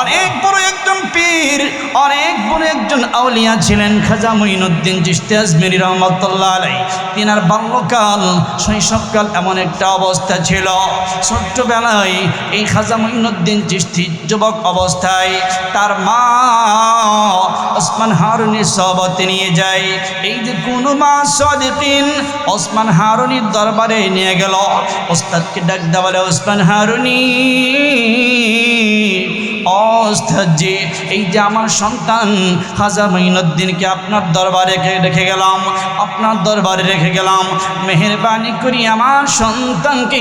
অনেক বড় একজন পীর, অনেক বড় একজন আউলিয়া ছিলেন খাজা মঈনুদ্দিন চিশতি আজমেরি রহমতুল্লাহ আলাই তিনার বাল্যকাল, শৈশবকাল এমন একটা অবস্থা ছিল। ছোট্টবেলায় এই খাজা মঈনুদ্দিন চিশতি যুবক অবস্থায় তার মা ওসমান হারুনির সহবতে নিয়ে যায়। এই যে কোন মা সদিন ওসমান হারুনির দরবারে নিয়ে গেল। ওস্তাদকে ডাক দেওয়া বলে ওসমান হারুনি অস্তাজি এই যে আমার সন্তান হাজা মঈনুদ্দিনকে আপনার দরবারে রেখে গেলাম, আপনার দরবারে রেখে গেলাম। মেহরবানি করি আমার সন্তানকে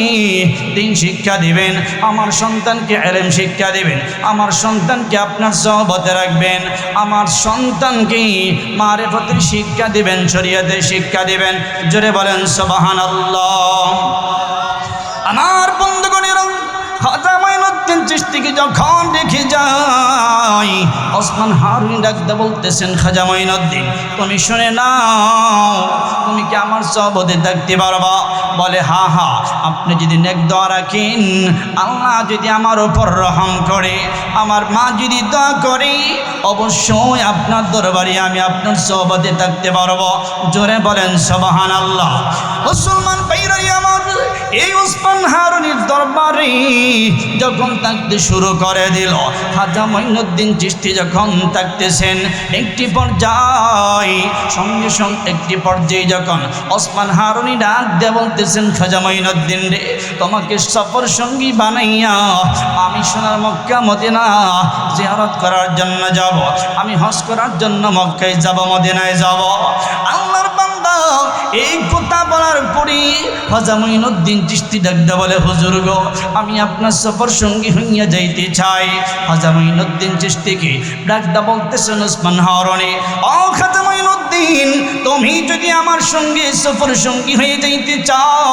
দিন শিক্ষা দিবেন, আমার সন্তানকে এলেম শিক্ষা দিবেন, আমার সন্তানকে আপনার সহবতে রাখবেন, আমার সন্তানকে মারেফতের শিক্ষা দিবেন, শরিয়াতের শিক্ষা দিবেন। জোরে বলেন সবাহান আল্লাহ আমার চিস্তিকে যখন দেখে যাই, ওসমান হারুন ডাকতে বলতেছেন, খাজা মাইনুদ্দিন তুমি শুনে নাও, তুমি কি আমার সবদে দেখতে পারবা? বলে, হা হা, আপনি যদি নেক দোয়া রাখেন, আল্লাহ যদি আমার ওপর রহম করে, আমার মা যদি দোয়া করে, অবশ্যই আপনার দরবারে আমি আপনার সহবতে থাকতে পারব। জোরে বলেন সবাহান আল্লাহ মুসলমান বাইরাই আমার এই উসমান হারুনির দরবারে যখন থাকতে শুরু করে দিল হাজা মঈনুদ্দিন চিস্তি যখন থাকতেছেন, একটি পর্যায়, সঙ্গে সঙ্গে একটি পর্যায়ে যখন ওসমান হারুনি ডাক দিয়ে বলতেছেন, খাজা মঈনুদ্দিন রে, তোমাকে সফর সঙ্গী বানাইয়া আমি সোনার মক্কা, মদিনা জিয়ারত করার জন্য যাব, আমি হজ করার জন্য মক্কায় যাব, মদিনায় যাব। এই কথা বলার পরে হজামিনুদ্দিন চিস্তি ডাকদা বলে, হুজুর গো, আমি আপনার সফর সঙ্গী হইয়া যাইতে চাই। খাজা মঈনুদ্দিন চিস্তিকে ডাকদা বলতেছেন ওসমান হরণে ও খাজা তুমি যদি আমার সঙ্গে সফর সঙ্গী হয়ে যাইতে চাও,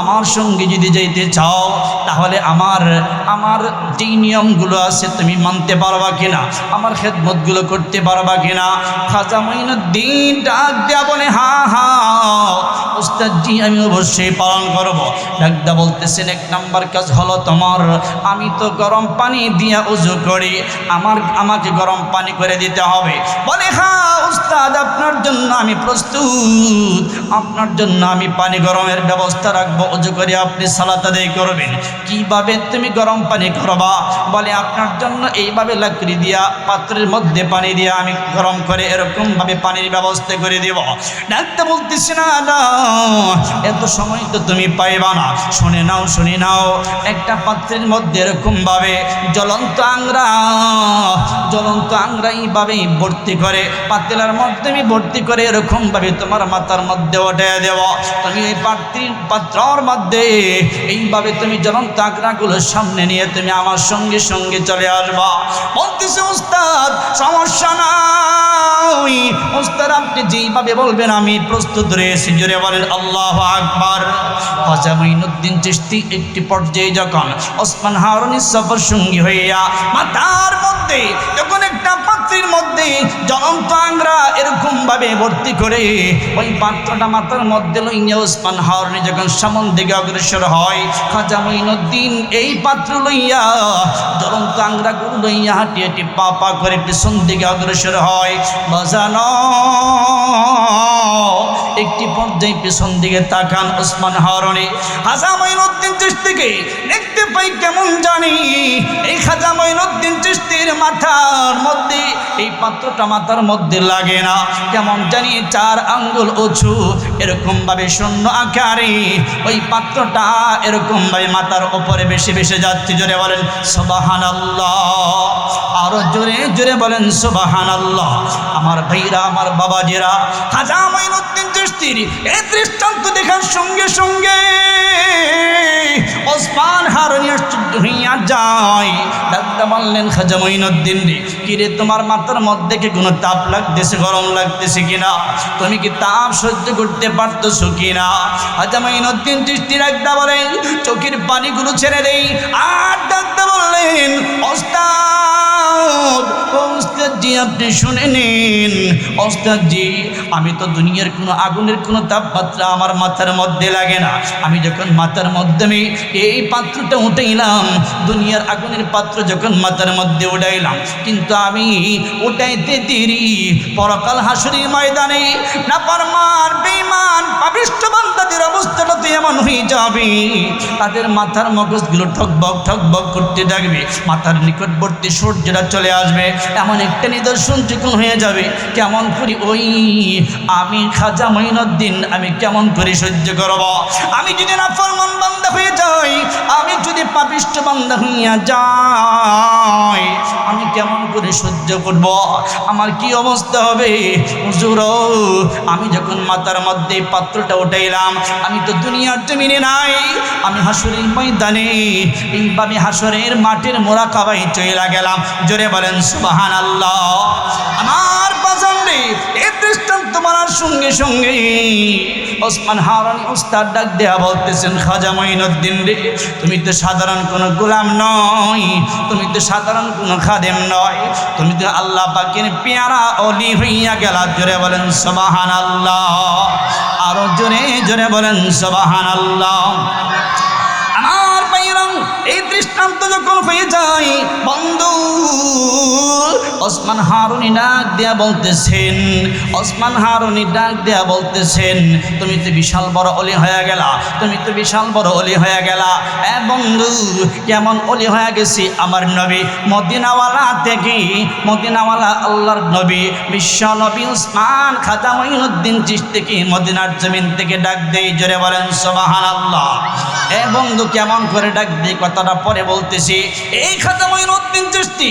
আমার সঙ্গে যদি যাইতে চাও, তাহলে আমার আমার যেই নিয়মগুলো আছে তুমি মানতে পারবা কিনা? আমার খেদমতগুলো করতে পারবা কিনা? খাজা মঈনুদ্দিন ডাক দেয়া বলে, হা হা, ওস্তাদজি, আমি অবশ্যই পালন করব। ডাকদা বলতেছেন, এক নাম্বার কাজ হলো তোমার, আমি তো গরম পানি দিয়া উজু করি, আমার, আমাকে গরম পানি করে দিতে হবে। বলে হ্যাঁ উস্তাদ আপনার জন্য আমি প্রস্তুত। আপনার জন্য আমি পানি গরমের ব্যবস্থা রাখব। উজু করে আপনি সালাত আদায় করবেন। কীভাবে তুমি গরম পানি করবা? বলে, আপনার জন্য এইভাবে লাকড়ি দিয়া, পাত্রের মধ্যে পানি দিয়া আমি গরম করে এরকমভাবে পানির ব্যবস্থা করে দেব। ডাক্তার বলতেছি, না এত সময় তো তুমি পাইবা না। শুনে নাও শুনে নাও। একটা পাত্রের মধ্যে এরকমভাবে জ্বলন্ত আংরা জ্বলন্ত আংরা এইভাবে ভর্তি করে। পাতিলার মধ্যে আমি ভর্তি করে এরকমভাবে তোমার মাথার মধ্যে ওঠে দেব তুমি এই পাত্রীর পাত্রর মধ্যে এইভাবে তুমি জ্বলন্ত আংরাগুলো সামনে নিয়ে তুমি আমার সঙ্গে সঙ্গে চলে আসবা। বলতেছে উস্তাদ সমস্যা নাই। উস্তাদ আপনি যেইভাবে বলবেন, আমি প্রস্তুত রয়েছি। জোরে বলেন, আল্লাহ আকবার। খাজা মঈনুদ্দিন চিশতি একটি পর্যায়ে যখন ওসমান হারুনি সফর সঙ্গী হইয়া মাথার মধ্যে যখন একটা পাত্রের মধ্যে জ্বলন্ত আংরা এরকম ভাবে ভর্তি করে ওই পাত্রটা মাথার মধ্যে লইয়া ওসমান হাওরনি যখন সামন দিকে অগ্রসর হয়। খাজা মঈনুদ্দিন এই পাত্র লইয়া জ্বলন্ত আংরা গুলো লইয়া হাঁটি হাঁটি পা পা করে পেছন দিকে অগ্রসর হয়। বাজানো একটি পর্যায়ে পেছন দিকে তাকান ওসমান হারনে হাজা মঈনুদ্দিন চিস্তিকে দেখতে পাই কেমন জানি? এই খাজা মঈনুদ্দিন চিস্তির মাথার মধ্যে, এই পাত্রটা মাথার মধ্যে লাগে না। কেমন জানি চার আঙ্গুল উঁচু এরকম ভাবে শূন্য আকারে। ওই পাত্রটা এরকম ভাবে মাথার ওপরে বেশি বেশি যাচ্ছে, জোরে বলেন সোবাহান আরও জোরে জোরে বলেন সোবাহান আমার ভাইরা, আমার বাবাজিরা খাজা মঈনুদ্দিন চিস্তির এই দৃষ্টান্ত দেখার সঙ্গে সঙ্গে ওসমান হারনি আশ্চর্য হইয়া যায়। ডাক্তার বললেন, খাজা মঈনুদ্দিন রে কিরে তোমার মাথার মধ্যে কি কোনো তাপ লাগতেছে, গরম লাগতেছে কিনা? তুমি কি তাপ সহ্য করতে পারতেছো কিনা? খাজা মঈনুদ্দিন দৃষ্টি রাখতে বলেন চোখের পানিগুলো ছেড়ে দেই। আর ডাক্তার বললেন, ওস্তাদ! ওস্তাদ জি জি, আপনি শুনে নিন। ওস্তাদ জি, আমি তো দুনিয়ার কোনো আগুনের কোনো তাপমাত্রা আমার মাথার মধ্যে লাগে না। আমি যখন মাথার মধ্যে এই পাত্রটা উঠাইলাম, দুনিয়ার আগুনের পাত্র যখন মাথার মধ্যে উঠাইলাম, কিন্তু আমি উঠাইতে দেরি। পরকাল হাসুরি ময়দানে না পারমান বেমান পাবিষ্ট বান্দাদের অবস্থাটা তো এমন হয়ে যাবে। তাদের মাথার মগজগুলো ঠকবক ঠকবক করতে থাকবে। মাথার নিকটবর্তী সূর্যটা চলে আসবে। এমন একটা নিদর্শন যখন হয়ে যাবে, কেমন করি ওই আমি খাজা মঈনুদ্দিন, আমি কেমন করে সহ্য করব? আমি যদি না ফরমান বান্দা হয়ে যাই, আমি যদি পাপিষ্ট বান্দা হইয়া যাই, আমি কেমন করে সহ্য করব? আমার কি অবস্থা হবে? হুজুর আমি যখন মাথার মধ্যে পাত্রটা উঠাইলাম, আমি তো দুনিয়ার জমিনে নাই, আমি হাসুরের ময়দানে, এইভাবে হাসরের মাটির মোড়া কাবাই চইলা গেলাম। জোরে বলেন সুবাহান আল্লাহ আমার বাজারে এই দৃষ্টান্ত মারার সঙ্গে সঙ্গে ওসমান হারানি উস্তাদ ডাক দেয়া বলতেছেন, খাজা মঈনুদ্দিন রে, তুমি তো সাধারণ কোনো গোলাম নয়, তুমি তো সাধারণ কোনো খাদেম নয়, তুমি তো আল্লাহ পাকের পেয়ারা অলি হইয়া গেলা। জোরে বলেন সবাহান আল্লাহ আরও জোরে জোরে বলেন সবাহান আল্লাহ আমার বাইরং এই দৃষ্টান্ত যখন হয়ে যায়, বন্ধু ওসমান হারুনি ডাক দেয়া বলতেছেন, ওসমান হারুনি ডাক দেয়া বলতেছেন, তুমি তো বিশাল বড় অলি হয়ে গেলা, তুমি তো বিশাল বড় অলি হয়ে গেলা, এ বন্ধু, কেমন অলি হয়ে গেছি আমার নবী, মদিনাওয়ালা থেকে মদিনাওয়ালা আল্লাহর নবী, বিশ্ব নবী উসমান খাজা মঈনুদ্দিন চিশতিকে মদিনার জমিন থেকে ডাক দেই, জোরে বলেন, সুবহানাল্লাহ। এ বন্ধু, কেমন করে ডাক দিয়ে কথাটা পরে বলতেছি, এই খাতামইন উদ্দিন চিস্তি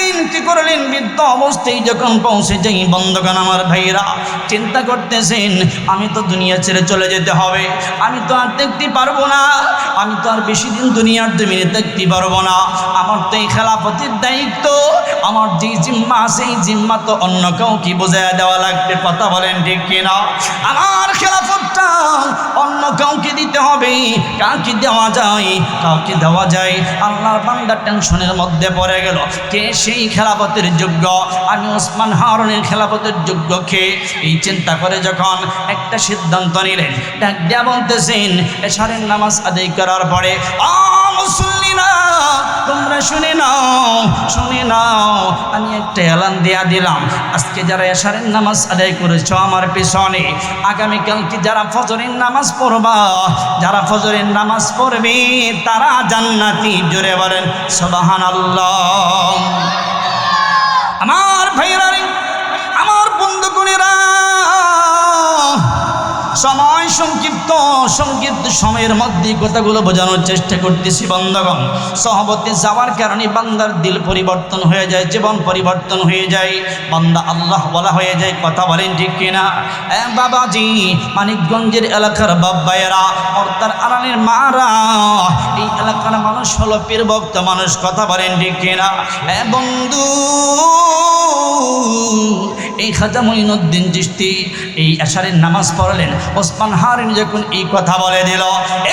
একদিন কি করলেন বৃদ্ধ অবস্থায় যখন পৌঁছে যাই, বন্ধুগণ আমার ভাইরা চিন্তা করতেছেন, আমি তো দুনিয়া ছেড়ে চলে যেতে হবে, আমি তো আর দেখতে পারব না, আমি তো আর বেশি দিন দুনিয়ার জমিনে দেখতে পারব না, আমার তো এই খেলাপতির দায়িত্ব, আমার যে জিম্মা সেই জিম্মা তো অন্য কাউকে বোঝায় দেওয়া লাগবে, কথা বলেন ঠিক কিনা? আমার খেলাফতটা কাউকে দিতে হবে, কাউকে দেওয়া যায়, কাউকে দেওয়া যায়। আল্লাহর বান্দার টেনশনের মধ্যে পড়ে গেল। কে সেই খেলাফতের যোগ্য? আমি ওসমান হারনের খেলাফতের যোগ্য কে? এই চিন্তা করে যখন একটা সিদ্ধান্ত নিলেন, ডাক দেয়া বলতেছেন, এশারের নামাজ আদায় করার পরে, আ মুসল্লিনা তোমরা শুনে নাও শুনে নাও। আমি একটা এলান দেয়া দিলাম। আজকে যারা এশারের নামাজ আদায় করেছ আমার পেছনে, আগামীকালকে যারা ফজরের নামাজ পড়বা, যারা ফজরের নামাজ পড়বে, তারা জান্নাতি জোরে বলেন সবাহান আল্লাহ আমার ভাইরা সংক্ষিপ্ত সংক্ষিপ্ত সময়ের মধ্যে কথাগুলো বোঝানোর চেষ্টা করতেছি, বন্ধগণ। সহবতে যাওয়ার কারণে বান্দার দিল পরিবর্তন হয়ে যায়, জীবন পরিবর্তন হয়ে যায়, বান্দা আল্লাহ বলা হয়ে যায়, কথা বলেন ঠিক কিনা? বাবাজি, মানিকগঞ্জের এলাকার বাব্বায়েরা পর্দার আড়ালের মারা, এই এলাকার মানুষ হলো পীর ভক্ত মানুষ, কথা বলেন ঠিক কিনা? বন্ধু এই খাজা মঈনুদ্দিন চিস্তি এই আশারের নামাজ পড়লেন। ওসমান হারিন যখন এই কথা বলে দিল,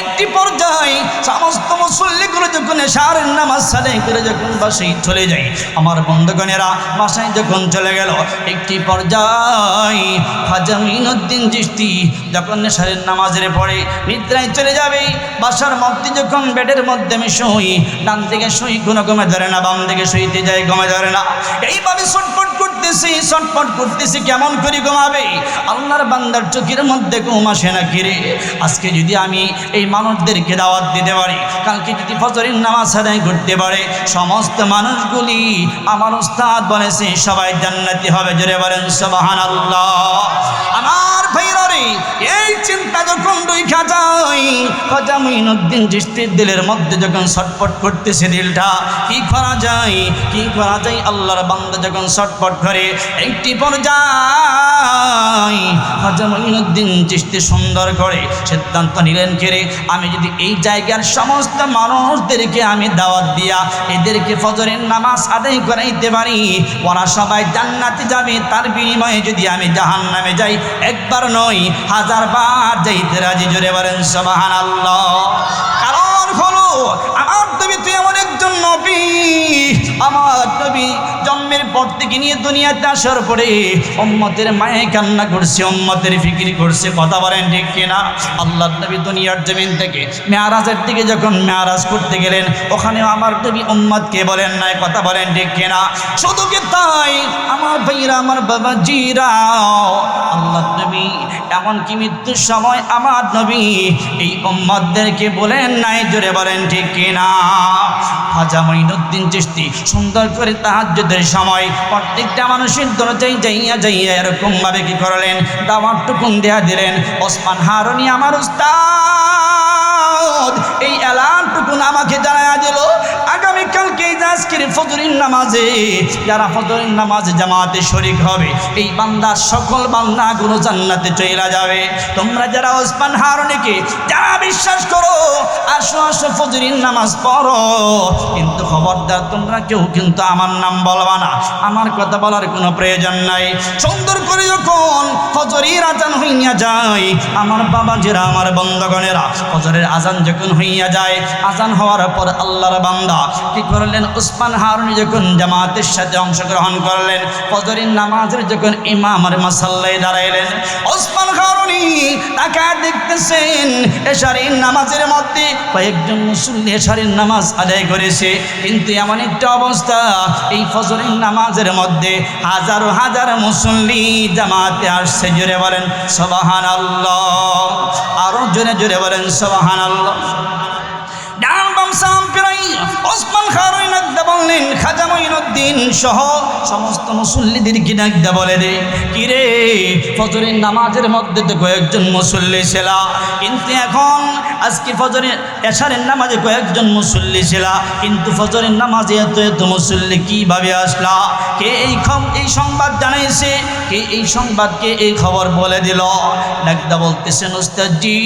একটি পর্যায়ে সমস্ত মুসল্লিগুলো যখন এশারের নামাজ সাদাই করে যখন বাসায় চলে যায়, আমার বন্ধুগণেরা বাসায় যখন চলে গেল, একটি পর্যায়ে খাজা মঈনুদ্দিন চিস্তি যখন এশারের নামাজের পড়ে নিদ্রায় চলে যাবে, বাসার মধ্যে যখন বেডের মধ্যে আমি শুই, ডান থেকে শুই, কোনো গমে ধরে না, বাম থেকে শুইতে যাই, গমে ধরে না। এইভাবে ছটফট ছটফট করতেছি, কেমন করে ঘুমাবে? আল্লাহর বান্দার চোখের মধ্যে ঘুম আসে না কিরে? আজকে যদি আমি এই মানুষদেরকে দাওয়াত দিতে পারি, কালকে যদি ফজরের নামাজ আদায় করতে পারে, সমস্ত মানুষগুলি আমার উস্তাদ বলেছে, সবাই জান্নাতি হবে, জোরে বলেন সবাহান আল্লাহ আমার এই চিন্তা যখন দুইখা যায় খাজা মঈনুদ্দিন চিশতির দিলের মধ্যে যখন ছটফট করতেছে দিলটা, কি করা যায়? কি করা যায়? আল্লাহর বান্দা যখন ছটফট করে, একটি পর্যায় খাজা মঈনুদ্দিন চিস্তি সুন্দর করে সিদ্ধান্ত নিলেন কেরে আমি যদি এই জায়গার সমস্ত মানুষদেরকে আমি দাওয়াত দিয়া এদেরকে ফজরের নামাজ আদায় করাইতে পারি, ওরা সবাই জান্নাতে যাবে, তার বিনিময়ে যদি আমি জাহান নামে যাই, একবার নয় হাজার বার যাইতে রাজি জোরে বলেন সবাহান আল্লাহ পর থেকে নিয়ে দুনিয়াতে আসার পরে উম্মতের মায়ে কান্না করছে, উম্মতের ফিকির করছে, কথা বলেন ঠিক কিনা? আল্লাহ নবী দুনিয়ার জমিন থেকে, মেয়ারাজের দিকে যখন মেয়ারাজ করতে গেলেন ওখানে আমার নবী উম্মতকে বলেন নাই, কথা বলেন ঠিক কিনা? শুধু কি তাই? আমার ভাইরা, আমার বাবা জিরা আল্লাহ নবী, এমনকি মৃত্যুর সময় আমার নবী এই উম্মতদেরকে বলেন নাই, জোরে বলেন ঠিক কিনা? হাজা মঈনুদ্দিন চিস্তি সুন্দর করে তাহাজ্জুদের সময় প্রত্যেকটা মানুষের দরজাই যাইয়া যাইয়া এরকম ভাবে কি করলেন? দাওয়ার টুকুন দেয়া দিলেন। ওসমান হারনি আমার উস্তাদ, এই এলান টুকুন আমাকে জানায়া দিল। আজকের ফজরের নামাজে, যারা ফজরের নামাজে জামাতে শরিক হবে, এই বান্দার সকল বান্দাগুলো জান্নাতে চলে যাবে। তোমরা যারা ওসমান হারুনিকে, যারা বিশ্বাস করো, আসো আসো ফজরের নামাজ পড়ো। কিন্তু খবরদার, তোমরা কেউ কিন্তু আমার নাম বলবা না। আমার কথা বলার কোনো প্রয়োজন নাই। সুন্দর করে যখন ফজরের আজান হইয়া যায়, আমার বাবা যারা আমার বন্ধগণেরা, ফজরের আজান যখন হইয়া যায়, আজান হওয়ার পর আল্লাহর বান্দা কি করলেন? উসমান হারুনি যখন জামাতের সাথে অংশগ্রহণ করলেন, ফজরের নামাজের যখন ইমামের মাসাল্লায় দাঁড়াইলেন, ওসমান হারুনি তাকে দেখতেছেন, এশারের নামাজের মধ্যে কয়েকজন মুসল্লি এশারের নামাজ আদায় করেছে। কিন্তু এমন একটা অবস্থা, এই ফজরের নামাজের মধ্যে হাজারো হাজার মুসল্লি জামাতে আসছে, জোরে বলেন সবাহান আল্লাহ আরও জোরে জোরে বলেন সবাহান আল্লাহ ডান ওসমান খারুই নাকদা বললেন, খাজা মঈনুদ্দিন সহ সমস্ত মুসল্লিদেরকে নাকদা বলে কিরে ফজরের নামাজের মধ্যে তো কয়েকজন মুসল্লি ছিল। কিন্তু এখন আজকে ফজরের এশারের নামাজে কয়েকজন মুসল্লি ছিল। কিন্তু ফজরের নামাজে এত এত মুসল্লি কীভাবে আসলা? কে এই এই সংবাদ জানাইছে? কে এই সংবাদকে এই খবর বলে দিল। নাকদা বলতেছেন উস্তাদজি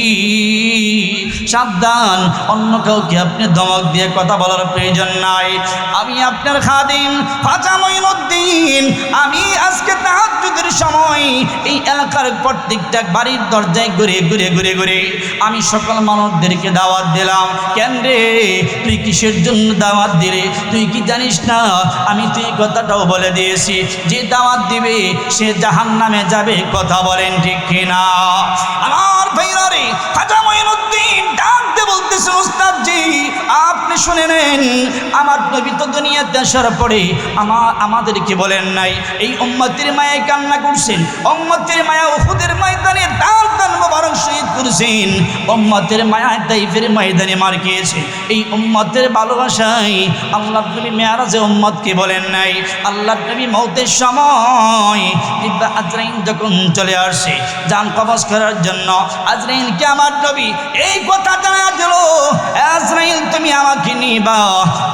সাবধান, অন্য কাউকে আপনি ধমক দিয়ে কথা বলার প্রয়োজন নাই। আমি আপনার খাদিম ফাজা মঈনুদ্দিন। আমি আজকে তাহাজ্জুদের সময় এই এলাকার প্রত্যেকটা বাড়ির দরজায় ঘুরে ঘুরে ঘুরে ঘুরে আমি সকল মানুষদেরকে দাওয়াত দিলাম। কেন রে? তুই কিসের জন্য দাওয়াত দিলে? তুই কি জানিস না? আমি তুই কথাটাও বলে দিয়েছি। যে দাওয়াত দিবে, সে জাহান নামে যাবে কথা বলেন ঠিক কিনা? আমার ভাইরারে খাজা মঈনুদ্দিন ডাক দিয়ে বলতেছে উস্তাদ জি আপনি শুনে নেন, আমার নবী তো দুনিয়াতে আসার পরে আমার আমাদেরকে বলেন নাই, এই উম্মতের মায়ায় কান্না করছেন, উম্মতের মায়া উহুদের ময়দানে দান দান মোবারক শহীদ করছেন, উম্মতের মায়া দাইফের ময়দানে মার খেয়েছে। এই উম্মতের ভালোবাসায় আল্লাহ নবী মেয়ারাজে উম্মতকে বলেন নাই আল্লাহ নবী মৌতের সময় দিব্যা আজরাইন যখন চলে আসে, যান কবজ করার জন্য, আজরাইলকে আমার নবী এই কথা জানা দিল। আজরাইল, তুমি আমাকে নিবা।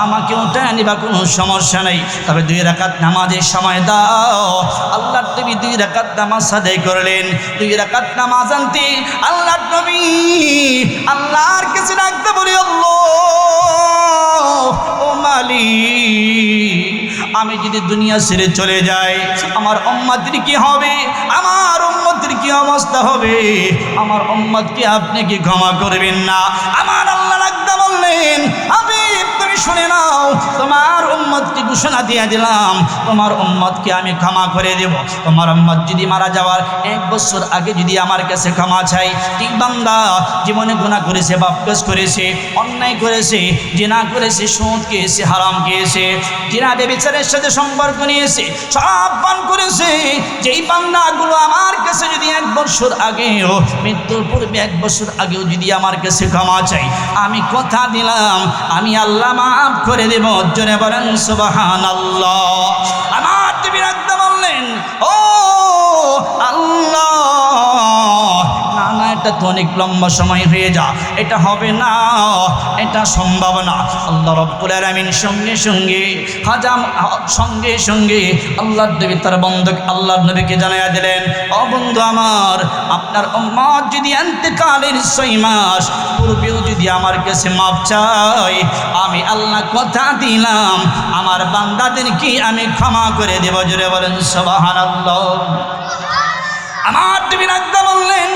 আমাকে উঠায় নিবা, কোনো সমস্যা নেই। তবে দুই রাকাত নামাজের সময় দাও। আল্লাহ নবী দুই রাকাত নামাজ আদায় করলেন। দুই রাকাত নামাজ আনতে আল্লাহ নবী আল্লাহর কাছে ডাকতে বলি ও মালিক, আমি যদি দুনিয়া ছেড়ে চলে যাই, আমার উম্মতের কি হবে? আমার উম্মতের কি অবস্থা হবে? আমার অম্মদকে আপনি কি ক্ষমা করবেন না? আমার আল্লাহ রাখতে বললেন শুনে নাও, তোমার উম্মতকে ঘোষণা দিয়ে দিলাম, তোমার উম্মতকে আমি ক্ষমা করে দেব। তোমার উম্মত যদি মারা যাওয়ার এক বছর আগে যদি আমার কাছে ক্ষমা চাই ঠিক বান্দা, জীবনে গুণা করেছে বাপকাজ করেছে, অন্যায় করেছে, জিনা করেছে, সুদ খেয়েছে, হারাম খেয়েছে, জিনা বেবিচারের সাথে সম্পর্ক নিয়েছে, সব পান করেছে। যেই বান্দাগুলো আমার কাছে যদি এক বছর আগেও, মৃত্যুর পূর্বে এক বছর আগেও যদি আমার কাছে ক্ষমা চাই আমি কথা দিলাম, আমি আল্লাহ মাফ করে দেব। জোরে বলেন সুবাহান আল্লাহ দেবী তো অনেক লম্বা সময় হয়ে যা এটা হবে না, এটা সম্ভব না। আল্লাহ রব্বুল আলামিন সঙ্গে সঙ্গে, হাজাম, সঙ্গে সঙ্গে আল্লাহর নবী তার বন্ধক, আল্লাহর নবীকে জানাইয়া দিলেন, ও বন্ধু আমার, আপনার উম্মত যদি অন্তকালের ছয় মাস পূর্বেও যদি আমার কাছে মাপ চাই আমি আল্লাহ কথা দিলাম, আমার বান্দাদেরকে আমি ক্ষমা করে দেব? জুড়ে বলেন, সুবহানাল্লাহ। আমার নবী রাখতে বললেন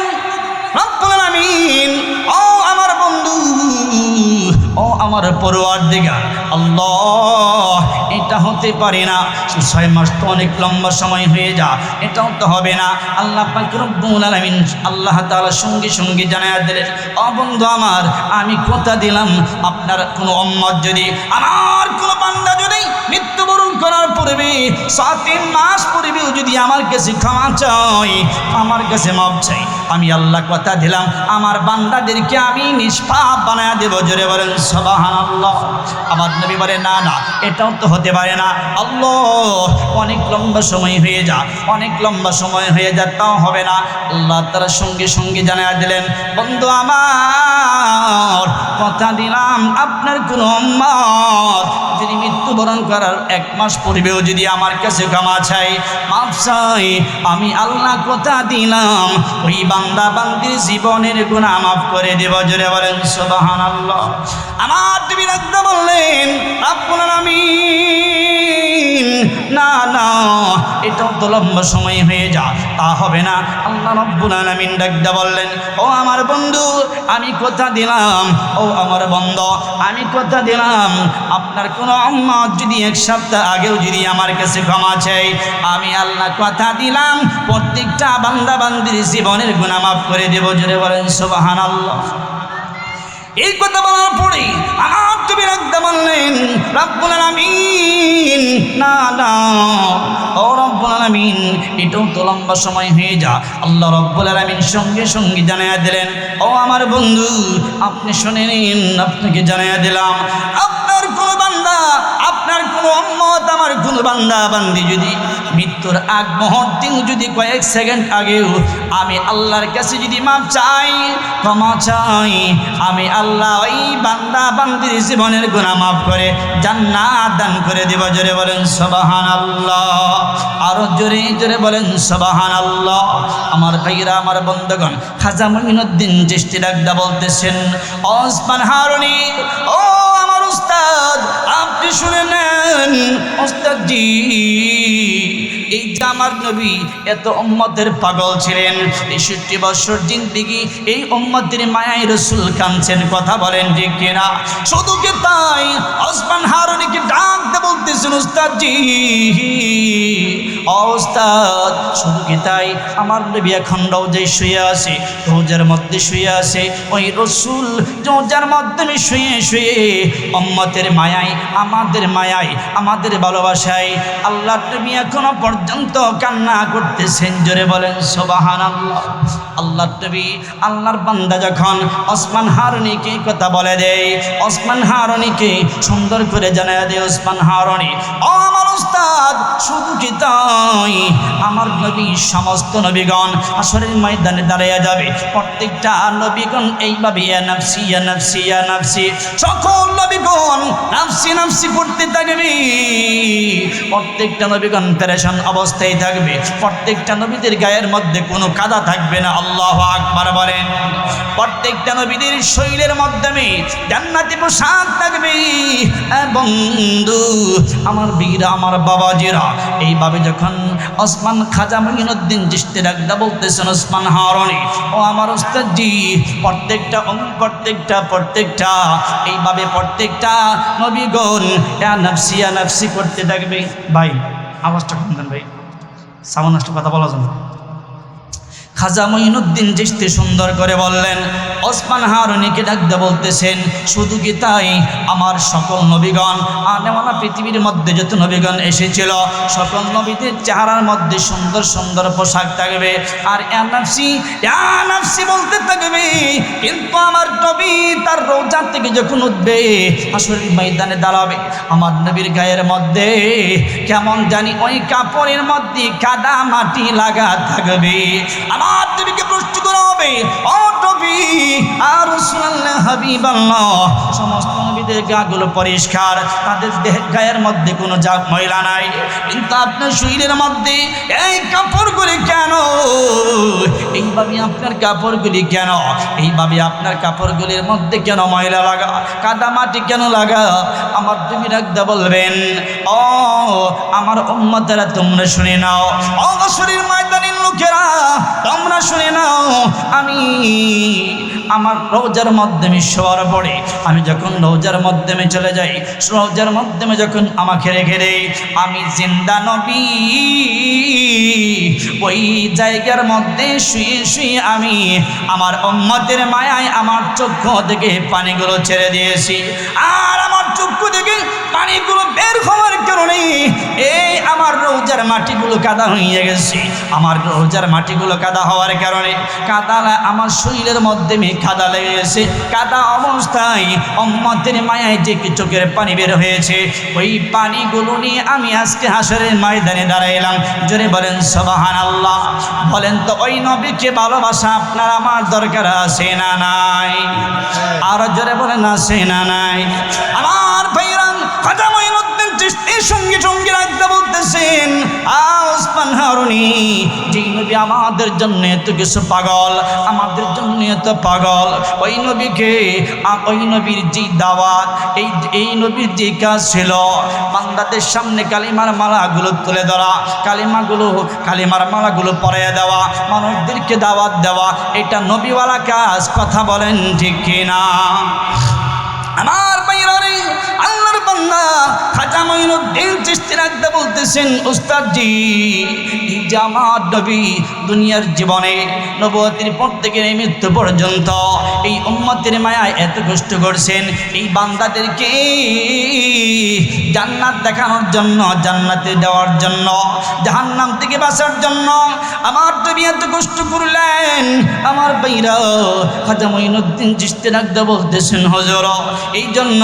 ও আমার বন্ধু, ও আমার পড়ুয়ার দিগা আল্লাহ, এটা হতে পারে না। ছয় মাস তো অনেক লম্বা সময় হয়ে যা, এটাও তো হবে না। আল্লাহ পাক রব্বুল আলামিন আল্লাহ তাআলা সঙ্গে সঙ্গে জানায়া দিলেন, ও বন্ধু আমার, আমি কথা দিলাম, আপনার কোনো উম্মত যদি, আমার কোনো বান্দা করার পূর্বে সাত তিন মাস পূর্বেও যদি আমার কাছে ক্ষমা চাই আমার কাছে মাপ চাই আমি আল্লাহ কথা দিলাম, আমার বান্দাদেরকে আমি নিষ্পাপ বানায় দেব, জোরে বলেন সবাহান আল্লাহ আমার নবী বলে, না না, এটাও তো হতে পারে না। আল্লাহ, অনেক লম্বা সময় হয়ে যা, অনেক লম্বা সময় হয়ে যা, তাও হবে না। আল্লাহ তারা সঙ্গে সঙ্গে জানায় দিলেন, বন্ধু আমার, কথা দিলাম আপনার কোনো যদি মৃত্যুবরণ করার এক মাস পূর্বেও যদি আমার কাছে ক্ষমা চাই মাফসাই আমি আল্লাহ কথা দিলাম। ওই বান্দা বান্দির জীবনের গুণা মাফ করে দেব, জোরে বলেন সোবাহান আল্লাহ আমার তুমি রাখতে বললেন আপনার আমি না না এটাও তো লম্বা সময় হয়ে যা, তা হবে না। আল্লাহ রব্বুল আলামিন ডাকতে বললেন, ও আমার বন্ধু, আমি কথা দিলাম, ও আমার বন্ধ, আমি কথা দিলাম, আপনার কোনো আম্মত যদি এক সপ্তাহ আগেও যদি আমার কাছে ক্ষমা চাই আমি আল্লাহ কথা দিলাম, প্রত্যেকটা বান্দা বান্দির জীবনের গুণা মাফ করে দেব। জোরে বলেন সুবাহান আল্লাহ এই কথা বলার পরে আমার তুমি রাখতে বললেন রব্বুল আলামিন, না না। ও রব্বুল আলামিন এটাও তো লম্বা সময় হয়ে যা। আল্লাহ রব্বুল আলামিন সঙ্গে সঙ্গে জানাইয়া দিলেন, ও আমার বন্ধু, আপনি শুনে নিন আপনাকে জানাইয়া দিলাম আপনার কোনো বান্দা আপনার কোনো অম্মত আমার কোনো বান্দা বান্দি যদি মৃত্যুর আগ মুহূর্তেও যদি কয়েক সেকেন্ড আগেও আমি আল্লাহর কাছে যদি মাপ চাই, ক্ষমা চাই, আমি আল্লাহ ওই বান্দা বান্দির জীবনের গুণা মাফ করে জান্নাত দান করে দেব। জোরে বলেন সবাহান আল্লাহ আরও জোরে জোরে বলেন সবাহান আল্লাহ আমার ভাইরা আমার বন্ধগণ, খাজা মঈনুদ্দিন দৃষ্টি রাখদা বলতেছেন, ওসমান হারুনি, ও আমার উস্তাদ শুনে নেন ওস্তাদ জি এই যে আমার নবী এত উম্মতের পাগল ছিলেন তেষট্টি বছর জিন্দিগি এই উম্মতের মায়াই রসুল কাঁদছেন, কথা বলেন যে কিনা? শুধু কি তাই? ওসমান হারুনিকে ডাকতে বলতেছেন উস্তাদ জি অস্তাদ শুধু তাই? আমার নবী এখন রোজায় শুয়ে আছে, রোজার মধ্যে শুয়ে আছে, ওই রসুল রোজার মাধ্যমে শুয়ে শুয়ে অম্মতের মায়ায় আমাদের মায়ায় আমাদের ভালোবাসায় আল্লাহ তুমি এখনও পর্যন্ত কান্না করতেছেন জোরে বলেন সোবাহান আল্লাহ আল্লাহ নবী, আল্লাহর বান্দা যখন ওসমান হারুনিকে কথা বলে দেয়, ওসমান হারুনিকে সুন্দর করে জানায় দেয়, ওসমান হারুনি, ও আমার উস্তাদ, শুধু কি তাই? আমার নবী সমস্ত নবীগণ আসরের ময়দানে দাঁড়াইয়া যাবে। প্রত্যেকটা নবীগণ এইভাবে নাফসি নাফসি নাফসি। সকল নবীগণ নাফসি নাফসি করতে থাকবে। প্রত্যেকটা নবীগণ পেরেশান অবস্থায় থাকবে। প্রত্যেকটা নবীদের গায়ের মধ্যে কোনো কাদা থাকবে না। আল্লাহ আকবার বলেন। প্রত্যেকটা নবীদের শৈলের মাধ্যমে জান্নাতি পোশাক থাকবে। হ্যাঁ বন্ধু, আমার বীরা, আমার বাবাজিরা এইভাবে যখন ওসমান খাজা মহিনুদ্দিন জিস্তে ডাকদা বলতেছেন ওসমান হারনি, ও আমার ওস্তাদজি, প্রত্যেকটা প্রত্যেকটা প্রত্যেকটা, এইভাবে প্রত্যেকটা নবীগণ, ইয়া নাফসি ইয়া নাফসি করতে থাকবে। ভাই আওয়াজটা কম দেন ভাই সামান্য একটু কথা বলা যাবে। খাজা মঈনুদ্দিন চিশতি সুন্দর করে বললেন, ওসমান হারুনিকে ডাকতে বলতেছেন, শুধু কি তাই? আমার সকল নবীগণ আনেওয়ালা পৃথিবীর মধ্যে যত নবীগণ এসেছিল, সকল নবীদের চেহারার মধ্যে সুন্দর সুন্দর পোশাক থাকবে। আর এনাফসি এনাফসি বলতে থাকবে, কিন্তু আমার নবী তার রোজা থেকে যখন উঠবে আসরের ময়দানে দাঁড়াবে। আমার নবীর গায়ের মধ্যে কেমন জানি ওই কাপড়ের মধ্যে কাদা মাটি লাগা থাকবে। আমার আমার দেবীকে প্রশ্ন করা হবে। সমস্ত নবীদের গাগুলো পরিষ্কার। তাদের দেহ গায়ের মধ্যে কোনো যা ময়লা নাই। কিন্তু আপনার শরীরের মধ্যে এই কাপড়গুলি কেন? এইভাবে আপনার কাপড়গুলি কেন? এইভাবে আপনার কাপড়গুলির মধ্যে কেন ময়লা লাগা? কাদা মাটি কেন লাগা? আমার তুমি রাখতে বলবেন, ও, আমার উম্মতেরা তোমরা শুনে নাও। অবসরের ময়দানের লোকেরা, তোমরা শুনে নাও, আমি আমার রোজার মাধ্যমে শোয়ার পড়ে আমি যখন রোজার মাধ্যমে চলে যাই, রোজার মাধ্যমে যখন আমাকে রেখে দেই, আমি জিন্দা নবী। ওই জায়গার মধ্যে শুয়ে শুয়ে আমি আমার উম্মতের মায়ায় আমার চক্ষু থেকে পানিগুলো ছেড়ে দিয়েছি। আর আমার চক্ষু থেকে পানিগুলো বের হওয়ার কারণে এই আমার রোজার মাটিগুলো কাদা হয়ে গেছে। আমার রোজার মাটিগুলো কাদা হওয়ার কারণে কাদা আমার শরীরের মধ্যে মে কাদা লেগে গেছে। কাদা অবস্থায় অম্মতের মায়ায় যে চোখের পানি বের হয়েছে, ওই পানিগুলো নিয়ে আমি আজকে হাসরের ময়দানে দাঁড়াইলাম। জোরে বলেন সবাহান আল্লাহ বলেন তো, ওই নবীকে ভালোবাসা আপনার আমার দরকার আছে না নাই? আর জোরে বলেন, আছে না নাই? আমার সঙ্গে সঙ্গে রাখতে বলতেছেন আ ওসমান হারুনি, যেই নবী আমাদের জন্য এত কিছু পাগল, আমাদের জন্য এত পাগল। ওই নবীকে ওই নবীর যে দাওয়াত, এই এই নবীর যে কাজ ছিল, বান্দাদের সামনে কালিমার মালাগুলো তুলে ধরা, কালিমাগুলো, কালিমার মালাগুলো পরিয়ে দেওয়া, মানুষদেরকে দাওয়াত দেওয়া, এটা নবীওয়ালা কাজ, কথা বলেন ঠিক কিনা? আমার বাইরে বান্দা খাজা মঈনুদ্দিন চিশতি রাখতে বলতেছেন উস্তাদ জি এই নবী দুনিয়ার জীবনে নবতির পর থেকে মৃত্যু পর্যন্ত এই উম্মতের মায়ায় এত কষ্ট করছেন, এই বান্দাদেরকে জান্নাত দেখানোর জন্য, জান্নাতে দেওয়ার জন্য, জাহান্নাম থেকে বাঁচার জন্য আমার নবী এত কষ্ট করলেন। আমার বলতেছেন, হজর এই জন্য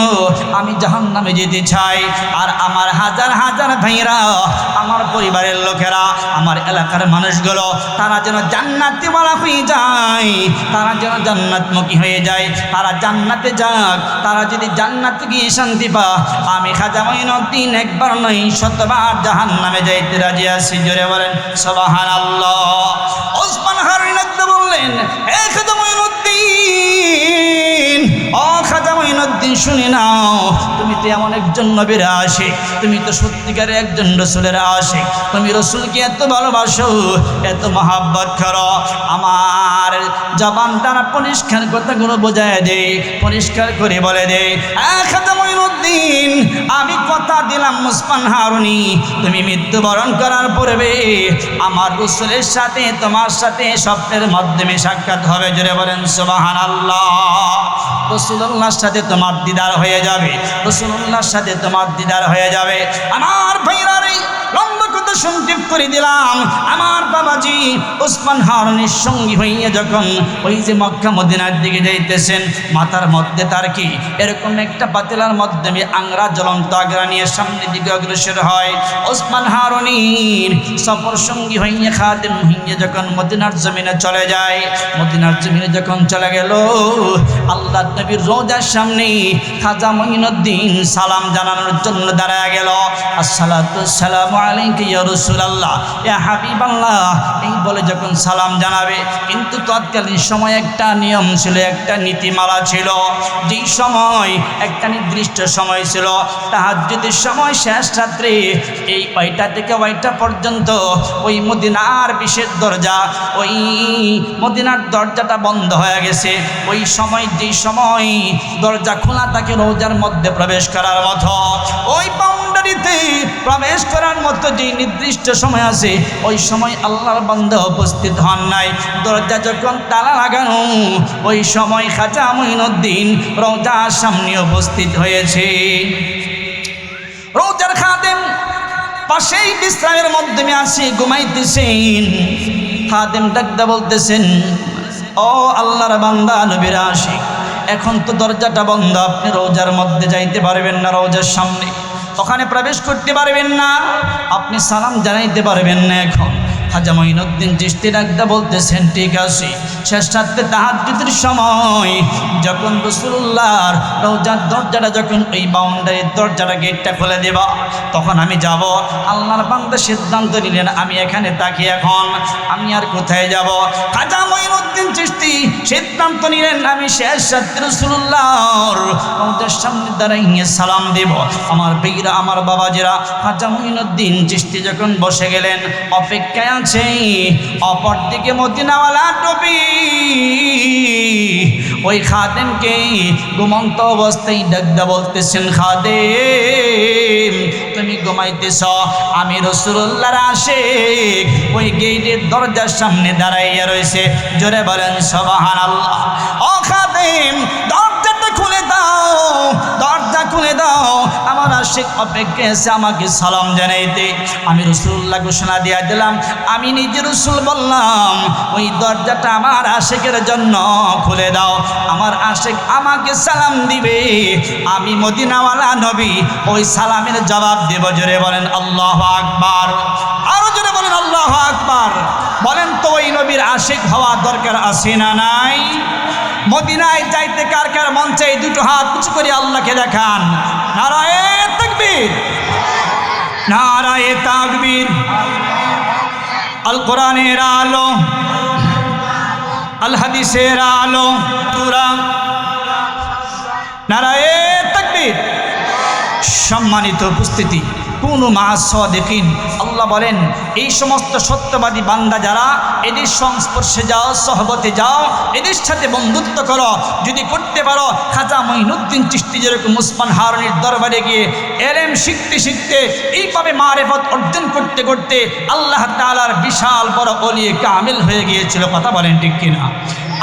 আমি জাহান নামে যেতে চাই। আর আমার হাজার হাজার ভাইরা, আমার পরিবারের লোকেরা, আমার এলাকার মানুষগুলো, তারা যেন জান্নাতি বলা হয়ে যায়, তারা যেন জান্নাতমুখী হয়ে যায়। তারা জান্নাতে যাক, তারা যদি জান্নাতে গিয়ে শান্তি পা আমি খাজা মঈনুদ্দিন একবার নয়, শতবার জাহান নামে যাইতে রাজি আছি। জোরে বলেন সবাহান আল্লাহ ওসমান হারিন বললেন এ খাজা মঈনুদ্দিন ও খাজা মঈনুদ্দিন শুনে নাও তুমি তো এমন একজন নবীর আসে তুমি তো সত্যিকারে একজন রসুলের আসে তুমি রসুলকে এত ভালোবাসো এত মহাব্বত করো আমার জবানটা না পরিষ্কার কথাগুলো বোঝায় দে পরিষ্কার করে বলে দে আহ, খাজা মঈনুদ্দিন আমি কথা দিলাম মুসমান হারুনি। তুমি মৃত্যুবরণ করার পূর্বে আমার রসুলের সাথে, তোমার সাথে স্বপ্নের মাধ্যমে সাক্ষাৎ হবে। জোরে বলেন সোবাহান আল্লাহ রসুল্লাহর সাথে তোমার দিদার হয়ে যাবে। রসুল্লাহর সাথে তোমার দিদার হয়ে যাবে। আমার ভাইরা লম্বা সংক্ষেপ করে দিলাম। আমার বাবাজি ওসমান হারনের সঙ্গী হইয়া যখন ওই যে মক্কা মদিনার দিকে যাইতেছেন, মাথার মধ্যে তার কি? এরকম একটা বাতিলার মাধ্যমে আংরা জ্বলন্ত আগ্রা নিয়ে সামনের দিকে অগ্রসর হয়। ওসমান হারনির সফর সঙ্গী হইয়া খাদেম হইয়া যখন মদিনার জমিনে চলে যায়, মদিনার জমিনে যখন চলে গেল, আল্লাহ নবীর রোজার সামনে খাজা মঈনুদ্দিন সালাম জানানোর জন্য দাঁড়ায় গেল। আসসালাতু সালামু আলাইকা রাসূলুল্লাহ ইয়া হাবিবাল্লাহ এই বলে যখন সালাম জানাবে, কিন্তু তৎকালীন সময় একটা নিয়ম ছিল, একটা নীতিমালা ছিল। যেই সময়, একটা নির্দিষ্ট সময় ছিল, তাহাজ্জুদের সময় শেষ রাত্রে এই ওইটা থেকে ওইটা পর্যন্ত ওই মদিনার বিশেষ দরজা, ওই মদিনার দরজাটা বন্ধ হয়ে গেছে। ওই সময়, যেই সময় দরজা খোলা থাকে রোজার মধ্যে প্রবেশ করার মতো, ওই বাউন্ডারিতে প্রবেশ করার মতো যে নির্দিষ্ট সময় আছে, ওই সময় আল্লাহর বান্দা উপস্থিত হন নাই। দরজা যখন তালা লাগানো, ওই সময় খাজা মঈনুদ্দিন রোজার সামনে উপস্থিত হয়েছে। রোজার খাদেম পাশেই বিশ্রামের মাধ্যমে আসি, ঘুমাইতেছেন। খাদেম ডাকদা বলতেছেন, ও আল্লাহর বান্দা, নবীর আসি এখন তো দরজাটা বন্ধ, আপনি রোজার মধ্যে যাইতে পারবেন না রোজার সামনে। ওখানে প্রবেশ করতে পারবেন না। আপনি সালাম জানাইতে পারবেন না এখন। খাজা মঈনুদ্দিন চিস্তি ডাকতে বলতেছেন, ঠিক আছে, শেষ রাত্রে তাহাজ্জুদের সময় যখন রসুল্লাহর রোজার দরজাটা যখন ওই বাউন্ডারির দরজাটা গেটটা খুলে দেব, তখন আমি যাব। আল্লাহর বান্দা সিদ্ধান্ত নিলেন, আমি এখানে থাকি এখন, আমি আর কোথায় যাব? খাজা মঈনুদ্দিন চিস্তি সিদ্ধান্ত নিলেন, আমি শেষ রাত্রে রসুল্লাহর রোজার সামনে দাঁড়াইয়ে সালাম দেব। আমার বীরা আমার বাবাজিরা, খাজা মঈনুদ্দিন চিস্তি যখন বসে গেলেন, অপেক্ষায় আছে। অপরদিকে মদিনাওয়ালা টপি। ওই খাদেমকে ঘুমন্ত অবস্থায় ডাকদা বলতেছেন, খাদেম, তুমি ঘুমাইতেছ? আমি রসুল্লাহর আসে ওই গেটের দরজার সামনে দাঁড়াইয়া রয়েছে। জোরে বলেন সবাহান আল্লাহ ও খাদেম আশেক অপেক্ষা এসে আমাকে সালাম জানাইতে। আমি রসুল্লাহ ঘোষণা দিয়া দিলাম, আমি নিজে রসুল বললাম, ওই দরজাটা আমার আশেকের জন্য খুলে দাও। আমার আশেক আমাকে সালাম দিবে। আমি মদিনাওয়ালা নবী, ওই সালামের জবাব দেব। জোরে বলেন, আল্লাহ আকবার। আরও জোরে বলেন, আল্লাহ আকবার। বলেন, তো ওই নবীর আশেক হওয়া দরকার আছে না নাই? মদিনায় যাইতে কার কার মঞ্চে দুটো হাত উঁচু করে আল্লাহকে দেখান। নারায়ে তাকবীর। নারায়ে তাকবীর। আল কোরআনের আলো। আল হাদিসের আলো। তুরা নারায়ে তাকবীর। সম্মানিত উপস্থিতি। কোন মা সদেকিন আল্লাহ বলেন, এই সমস্ত সত্যবাদী বান্দা যারা, এদের সংস্পর্শে যাও, সহবতে যাও, এদের সাথে বন্ধুত্ব করো। যদি করতে পারো, খাজা মঈনুদ্দিন চিস্তি যেরকম মুসমান হারনির দরবারে গিয়ে এলেম শিখতে শিখতে, এইভাবে মারেফত অর্জন করতে করতে আল্লাহ তালার বিশাল বড় অলিয়ে কামিল হয়ে গিয়েছিল। কথা বলেন ঠিক কিনা?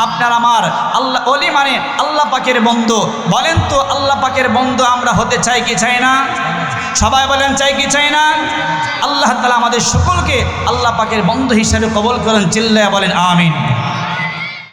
আপনার আমার আল্লাহ, অলি মানে আল্লাহ পাকের বন্ধু। বলেন তো, আল্লাহ পাকের বন্ধু আমরা হতে চাই কি চাই না? সবাই বলেন, চাই কি চাই না? আল্লাহ তালা আমাদের সকলকে আল্লাহ পাকের বন্ধু হিসাবে কবল করেন চিল্লায় বলেন, আমিন।